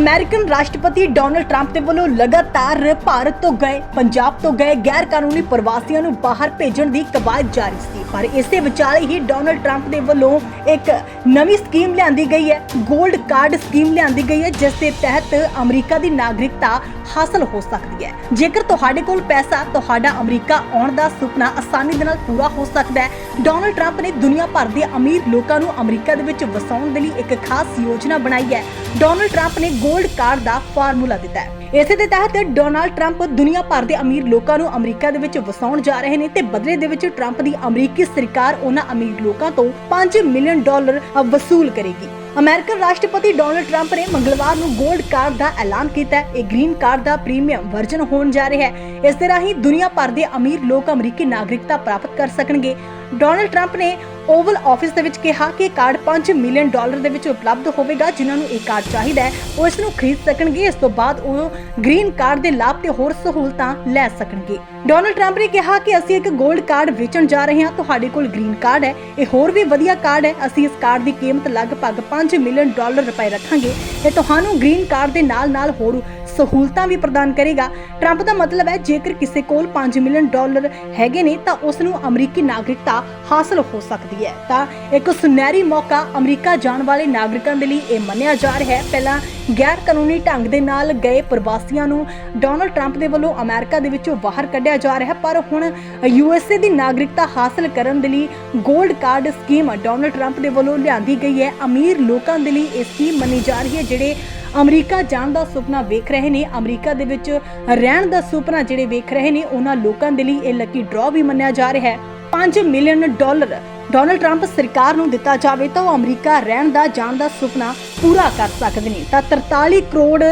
American ਰਾਸ਼ਟਰਪਤੀ Donald Trump ਦੇ ਵੱਲੋਂ ਲਗਾਤਾਰ ਭਾਰਤ ਤੋਂ ਗਏ, ਪੰਜਾਬ ਤੋਂ ਗਏ ਗੈਰ ਕਾਨੂੰਨੀ ਪ੍ਰਵਾਸੀਆਂ ਨੂੰ ਬਾਹਰ ਭੇਜਣ ਦੀ ਕਵਾਇਦ ਜਾਰੀ ਸੀ। ਪਰ ਇਸੇ ਵਿਚਾਲੇ ਹੀ ਡੋਨਲਡ ਟਰੰਪ ਦੇ ਵੱਲੋਂ ਇੱਕ ਨਵੀਂ ਸਕੀਮ ਲਿਆਂਦੀ ਗਈ ਹੈ। 골ਡ ਕਾਰਡ ਸਕੀਮ ਲਿਆਂਦੀ ਗਈ ਹੈ, ਜਿਸ ਦੇ ਤਹਿਤ ਅਮਰੀਕਾ ਦੀ ਨਾਗਰਿਕਤਾ ਹਾਸਲ ਹੋ ਸਕਦੀ ਹੈ। ਜੇਕਰ ਤੁਹਾਡੇ ਕੋਲ ਪੈਸਾ, ਤੁਹਾਡਾ ਅਮਰੀਕਾ ਆਉਣ ਦਾ ਸੁਪਨਾ ਆਸਾਨੀ ਦੇ ਨਾਲ ਪੂਰਾ ਹੋ ਸਕਦਾ ਹੈ। ਡੋਨਲਡ ਟਰੰਪ ਨੇ ਦੁਨੀਆ ਭਰ ਦੇ ਅਮੀਰ ਲੋਕਾਂ ਨੂੰ ਅਮਰੀਕਾ ਦੇ ਵਿੱਚ ਵਸਾਉਣ ਦੇ ਲਈ ਇੱਕ ਖਾਸ ਯੋਜਨਾ ਬਣਾਈ ਹੈ। ਡੋਨਲਡ ਟਰੰਪ ਨੇ 골ਡ ਕਾਰਡ ਦਾ ਫਾਰਮੂਲਾ ਦਿੱਤਾ ਹੈ। ਇਸੇ ਦੇ ਤਹਿਤ ਡੋਨਾਲਡ ਟਰੰਪ ਦੁਨੀਆ ਭਰ ਦੇ ਅਮੀਰ ਲੋਕਾਂ ਨੂੰ ਅਮਰੀਕਾ ਦੇ ਵਿੱਚ ਵਸਾਉਣ ਜਾ ਰਹੇ ਨੇ ਤੇ ਬਦਲੇ ਦੇ ਵਿੱਚ ਟਰੰਪ ਦੀ ਅਮਰੀਕੀ ਸਰਕਾਰ ਉਹਨਾਂ ਅਮੀਰ ਲੋਕਾਂ ਤੋਂ 5 ਮਿਲੀਅਨ ਡਾਲਰ ਵਸੂਲ ਕਰੇਗੀ। ਅਮਰੀਕਨ ਰਾਸ਼ਟਰਪਤੀ ਡੋਨਲਡ ਟਰੰਪ ਨੇ ਮੰਗਲਵਾਰ ਨੂੰ 골ਡ ਕਾਰਡ ਦਾ ਐਲਾਨ ਕੀਤਾ ਹੈ। ਇਹ ਗ੍ਰੀਨ ਕਾਰਡ ਦਾ ਪ੍ਰੀਮੀਅਮ ਵਰਜਨ ਹੋਣ ਜਾ ਰਿਹਾ ਹੈ। ਇਸ ਦੇ ਰਾਹੀਂ ਦੁਨੀਆ ਭਰ ਦੇ ਅਮੀਰ ਲੋਕ ਅਮਰੀਕੀ ਨਾਗਰਿਕਤਾ ਪ੍ਰਾਪਤ ਕਰ ਸਕਣਗੇ। ਡੋਨਲਡ ਟਰੰਪ ਨੇ ਓਵਲ ਆਫਿਸ ਦੇ ਵਿੱਚ ਕਿਹਾ ਕਿ ਕਾਰਡ 5 ਮਿਲੀਅਨ ਡਾਲਰ ਦੇ ਵਿੱਚ ਉਪਲਬਧ ਹੋਵੇਗਾ, ਜਿਨ੍ਹਾਂ ਨੂੰ ਇਹ ਕਾਰਡ ਚਾਹੀਦਾ ਹੈ। ਉਹ ਇਸ ਨੂੰ ਖਰੀਦ ਸਕਣਗੇ। ਇਸ ਤੋਂ ਬਾਅਦ ਉਹ ਗ੍ਰੀਨ ਕਾਰਡ ਦੇ ਲਾਭ ਤੇ ਹੋਰ ਸਹੂਲਤਾਂ ਲੈ ਸਕਣਗੇ। ਡੋਨਲਡ ਟਰੰਪ ਨੇ ਕਿਹਾ ਕਿ ਅਸੀਂ ਇੱਕ 골ਡ ਕਾਰਡ ਵੇਚਣ ਜਾ ਰਹੇ ਹਾਂ। ਤੁਹਾਡੇ ਕੋਲ ਗ੍ਰੀਨ ਕਾਰਡ ਹੈ। ਇਹ ਹੋਰ ਵੀ ਵਧੀਆ ਕਾਰਡ ਹੈ। ਅਸੀਂ ਇਸ ਕਾਰਡ ਦੀ ਕੀਮਤ ਲਗਭਗ 5 ਮਿਲੀਅਨ ਡਾਲਰ ਰੁਪਏ ਰੱਖਾਂਗੇ। ਤੇ ਤੁਹਾਨੂੰ ਗ੍ਰੀਨ ਕਾਰਡ ਦੇ ਨਾਲ-ਨਾਲ ਹੋਰ ਸਹੂਲਤਾਂ ਵੀ ਪ੍ਰਦਾਨ ਕਰੇਗਾ। ਟਰੰਪ ਦਾ ਮਤਲਬ ਹੈ, ਜੇਕਰ ਕਿਸੇ ਕੋਲ 5 ਮਿਲੀਅਨ ਡਾਲਰ ਹੈਗੇ ਨੇ, ਤਾਂ ਉਸ ਨੂੰ ਅਮਰੀਕੀ ਨਾਗਰਿਕਤਾ ਹਾਸਲ ਹੋ ਸਕਦੀ ਹੈ। ਤਾਂ ਇੱਕ ਸੁਨਹਿਰੀ ਮੌਕਾ ਅਮਰੀਕਾ ਜਾਣ ਵਾਲੇ ਨਾਗਰਿਕਾਂ ਦੇ ਲਈ ਇਹ ਮੰਨਿਆ ਜਾ ਰਿਹਾ ਹੈ। ਪਹਿਲਾਂ ਗੈਰ ਕਾਨੂੰਨੀ ਢੰਗ ਦੇ ਨਾਲ ਗਏ ਪ੍ਰਵਾਸੀਆਂ ਨੂੰ ਡੋਨਲਡ ਟਰੰਪ ਦੇ ਵੱਲੋਂ ਅਮਰੀਕਾ ਦੇ ਵਿੱਚੋਂ ਬਾਹਰ ਕੱਢਿਆ ਜਾ ਰਿਹਾ, ਪਰ ਹੁਣ ਯੂਐਸਏ ਦੀ ਨਾਗਰਿਕਤਾ ਹਾਸਲ ਕਰਨ ਦੇ ਲਈ 골ਡ ਕਾਰਡ ਸਕੀਮ ਡੋਨਲਡ ਟਰੰਪ ਦੇ ਵੱਲੋਂ ਲਿਆਂਦੀ ਗਈ ਹੈ। ਅਮੀਰ ਲੋਕਾਂ ਦੇ ਲਈ ਇਹ ਸਕੀਮ ਮੰਨੀ ਜਾ ਰਹੀ ਹੈ, ਜਿਹੜੇ ਅਮਰੀਕਾ ਜਾਣ ਦਾ ਸੁਪਨਾ ਵੇਖ ਰਹੇ ਨੇ। ਅਮਰੀਕਾ ਦੇ ਵਿੱਚ ਰਹਿਣ ਦਾ ਸੁਪਨਾ ਜਿਹੜੇ ਵੇਖ ਰਹੇ ਨੇ, ਉਹਨਾਂ ਲੋਕਾਂ ਦੇ ਲਈ ਇਹ ਲੱਕੀ ਡਰਾਅ ਵੀ ਮੰਨਿਆ ਜਾ ਰਿਹਾ ਹੈ। 5 ਮਿਲੀਅਨ ਡਾਲਰ ਡੋਨਲਡ ਟਰੰਪ ਸਰਕਾਰ ਨੂੰ ਦਿੱਤਾ ਜਾਵੇ ਤਾਂ ਉਹ ਅਮਰੀਕਾ ਰਹਿਣ ਦਾ, ਜਾਣ ਦਾ ਸੁਪਨਾ ਪੂਰਾ ਕਰ ਸਕਦੇ ਨੇ। ਤਾਂ 43 ਕਰੋੜ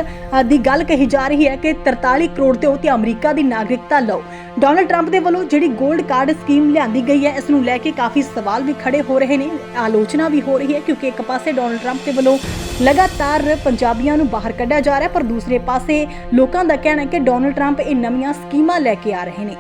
ਦੀ ਗੱਲ ਕਹੀ ਜਾ ਰਹੀ ਹੈ ਕਿ 43 ਕਰੋੜ ਤੇ ਉਹ ਤੇ ਅਮਰੀਕਾ ਦੀ ਨਾਗਰਿਕਤਾ ਲਓ। ਡੋਨਲਡ ਟਰੰਪ ਦੇ ਵੱਲੋਂ ਜਿਹੜੀ 골ਡ ਕਾਰਡ ਸਕੀਮ ਲਿਆਂਦੀ ਗਈ ਹੈ, ਇਸ ਨੂੰ ਲੈ ਕੇ ਕਾਫੀ ਸਵਾਲ ਵੀ ਖੜੇ ਹੋ ਰਹੇ ਨੇ, ਆਲੋਚਨਾ ਵੀ ਹੋ ਰਹੀ ਹੈ ਕਿਉਂਕਿ ਇੱਕ ਪਾਸੇ ਡੋਨਲਡ ਟਰੰਪ ਦੇ ਵੱਲੋਂ ਲਗਾਤਾਰ ਪੰਜਾਬੀਆਂ ਨੂੰ ਬਾਹਰ ਕੱਢਿਆ ਜਾ ਰਿਹਾ ਪਰ ਦੂਸਰੇ ਪਾਸੇ ਲੋਕਾਂ ਦਾ ਕਹਿਣਾ ਹੈ ਕਿ ਡੋਨਲਡ ਟਰੰਪ ਇਹ ਨਵੀਆਂ ਸਕੀਮਾਂ ਲੈ ਕੇ ਆ ਰਹੇ ਨੇ।